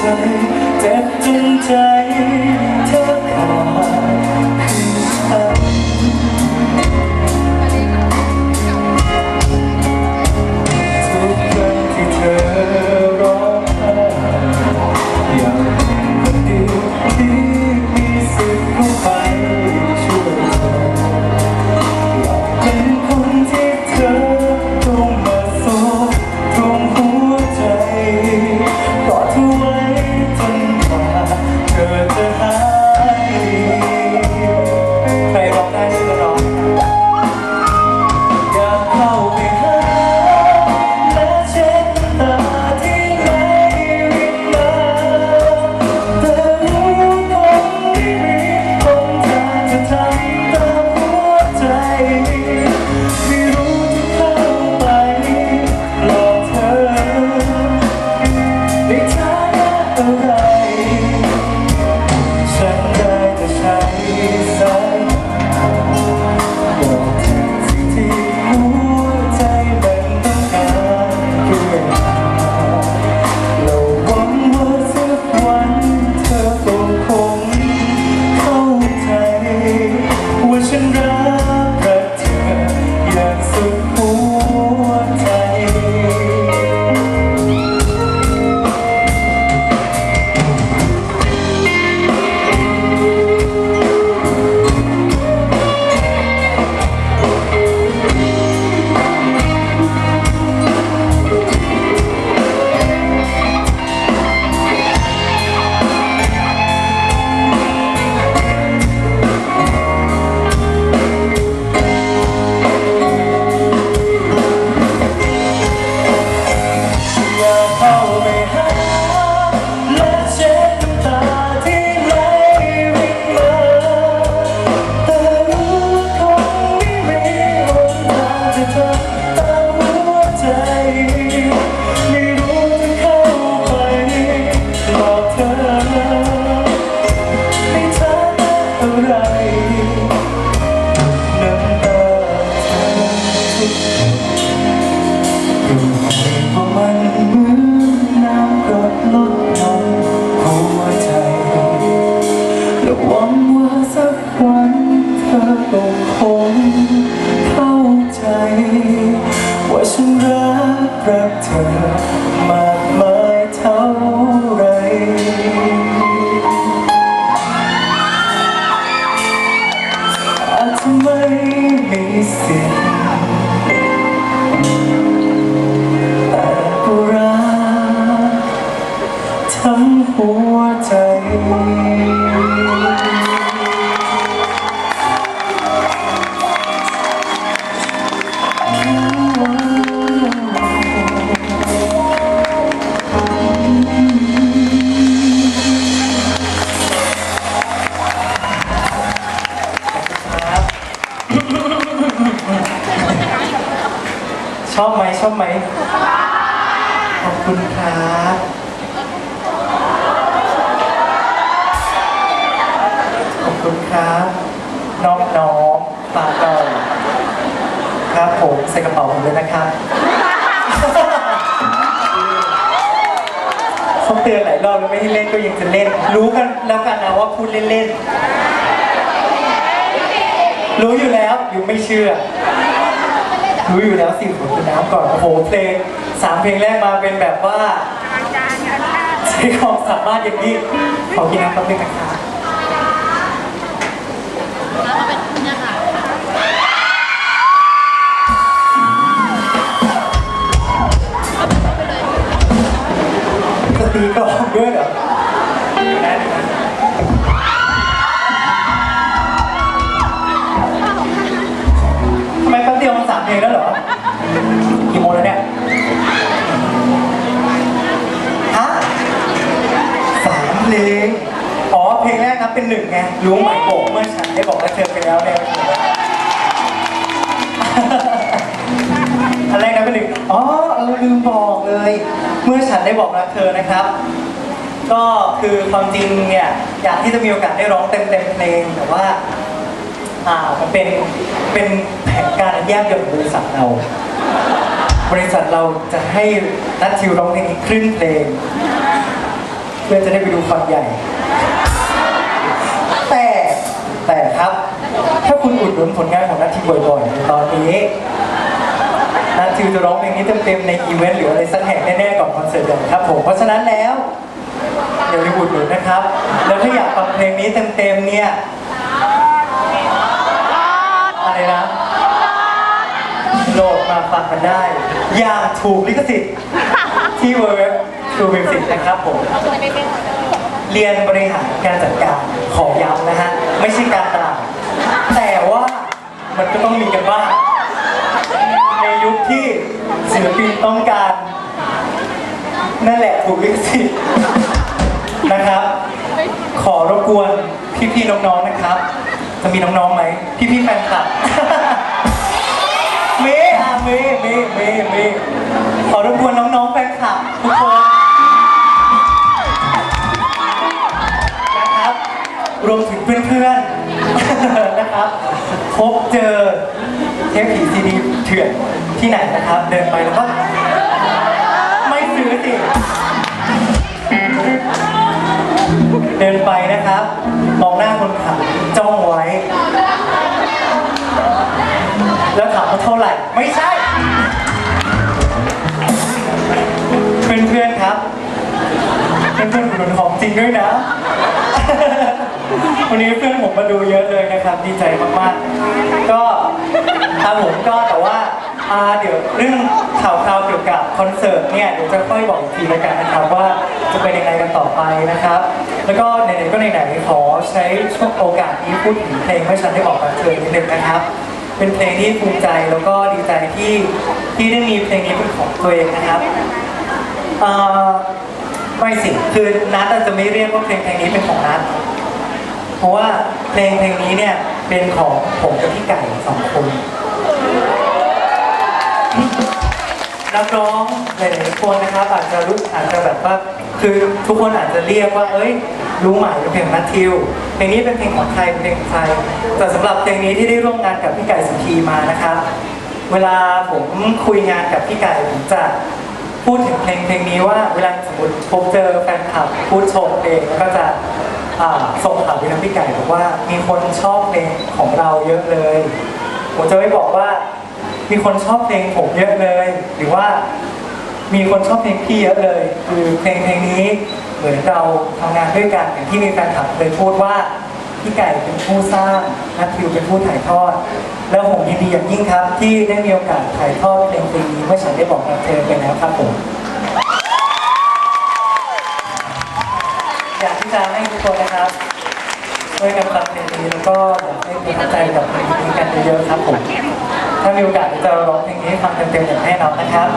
ใจเจ็บจนใจ หัวใจชอบไหมชอบไหมขอบคุณครับ ขอบคุณครับ น้องน้ องๆตาเก่าครับผมใส่กระเป๋าผมเลยนะครับเขาเตือนหลายรอบแล้วไม่ให้เล่นก็ยังจะเล่น รู้กันแล้วกันนะว่าพูดเล่นๆ รู้อยู่แล้วอยู่ไม่เชื่อ รู้อยู่แล้วสิผมกินน้ำก่อนโอ้โหเพลงสามเพลงแรกมาเป็นแบบว่าใช้ความสามารถอย่างนี้ขอกินน้ำแป๊บนึงนะคะจ เดียวมันสามเพลงแล้วเหรอ กี่โมงแล้วเนี่ย ฮะสามเพลง อ๋อ เพลงแรกนับเป็นหนึ่งไง รู้ไหมโบกเมื่อฉันได้บอกว่าเธอไปแล้วเนี่ยอันแรกนับเป็นหนึ่งอ๋อเออลืมบอกเลย เมื่อฉันได้บอกรักเธอนะครับ ก็คือความจริงเนี่ย อยากที่จะมีโอกาสได้ร้องเต็มเต็มๆเพลงแต่ว่า อ่ามันเป็นเป็นแผนการแยบยลของบริษัทเรา บริษัทเราจะให้นัททิวร้องเพลงอีกครึ่งเพลง เพื่อจะได้ไปดูความใหญ่ แต่แต่ครับ ถ้าคุณอุดหนุนผลงานของนัททิวบ่อยๆในตอนนี้นัททิวจะร้องเพลงนี้เต็มๆในอีเวนต์หรืออะไรสักแห่งแน่ๆก่อนคอนเสิร์ตใหญ่ครับผมเพราะฉะนั้นแล้วอย่าลืมอุดหนุนนะครับ แล้วถ้าอยากฟังเพลงนี้เต็มๆเนี่ย อะไรนะโหลดมาฟังกันได้ อย่างถูกลิขสิทธิ์ที่เว็บทูมิวสิกนะครับผม เรียนบริหารการจัดการขอย้ำนะฮะ ไม่ใช่การตลาดแต่ว่ามันก็ต้องมีกันบ้างในยุคที่ศิลปินต้องการ นั่นแหละถูกลิขสิทธิ์นะครับ ขอรบกวนพี่ๆน้องๆนะครับ จะมีน้องๆไหมพี่พี่แฟนคลับ มีอะมีมีมีมีขอรบกวนน้องๆแฟนคลับทุกคนนะครับ รวมถึงเพื่อนๆ นะครับ พบเจอเทปผีซีดีเถื่อนที่ไหนนะครับ เดินไปแล้วก็ไม่ซื้อสิ เดินไปนะครับ มองหน้าคนขับจ้องไว้ แล้วถามว่า เท่าไหร่ ไม่ใช่ เพื่อนๆครับเพื่อนๆอุดหนุนของจริงด้วยนะ วันนี้เพื่อนผมมาดูเยอะเลยนะครับ ดีใจมากๆ ก็ครับผมก็แต่ว่าอ่าเดี๋ยวเรื่องข่าวๆเกี่ยวกับคอนเสิร์ตเนี่ยเดี๋ยวจะค่อยบอกอีกทีแล้วกันนะครับว่าจะเป็นยังไงกันต่อไปนะครับ แล้วก็ไหนๆก็ไหนๆขอใช้ช่วงโอกาสนี้พูดถึงเพลงเมื่อฉันได้บอกมาเชิญนิดนึงนะครับ เป็นเพลงที่ภูมิใจแล้วก็ดีใจที่ที่ได้มีเพลงนี้เป็นของตัวเองนะครับเอ่อไม่สิคือนัทอาจจะไม่เรียกว่าเพลงเพลงนี้เป็นของนัทเพราะว่าเพลงเพลงนี้เนี่ยเป็นของผมกับพี่ไก่สองคนนักร้องหลายๆคนนะครับอาจจะรู้อาจจะแบบว่า คือทุกคนอาจจะเรียกว่า เอ้ย รู้ไหมเป็นเพลงนัททิว เพลงนี้เป็นเพลงของใครเป็นเพลงของใครแต่สำหรับเพลงนี้ที่ได้ร่วมงานกับพี่ไก่สุธีมานะครับ เวลาผมคุยงานกับพี่ไก่ผมจะพูดถึงเพลงเพลงนี้ว่าเวลาสมมติพบเจอแฟนคลับพูดชมเพลงแล้วก็จะส่งข่าวไปทางพี่ไก่บอกว่ามีคนชอบเพลงของเราเยอะเลย ผมจะไม่บอกว่ามีคนชอบเพลงผมเยอะเลย หรือว่า มีคนชอบเพลงพี่เยอะเลย คือเพลงเพลงนี้เหมือนเราทำงานด้วยกันอย่างที่มีแฟนคลับเคยพูดว่าพี่ไก่เป็นผู้สร้างนัททิวเป็นผู้ถ่ายทอด แล้วผมยินดีอย่างยิ่งครับ ที่ได้มีโอกาสถ่ายทอดเพลงเพลงนี้เมื่อฉันได้บอกกับเธอไปแล้วครับผมอยากที่จะให้ทุกคนนะครับช่วยกันฟังเพลงนี้แล้วก็อยากให้ประทับใจกับเพลงนี้กันเยอะๆครับผมถ้ามีโอกาสจะร้องเพลงนี้ฟังเต็มๆอย่างแน่นอนนะครับ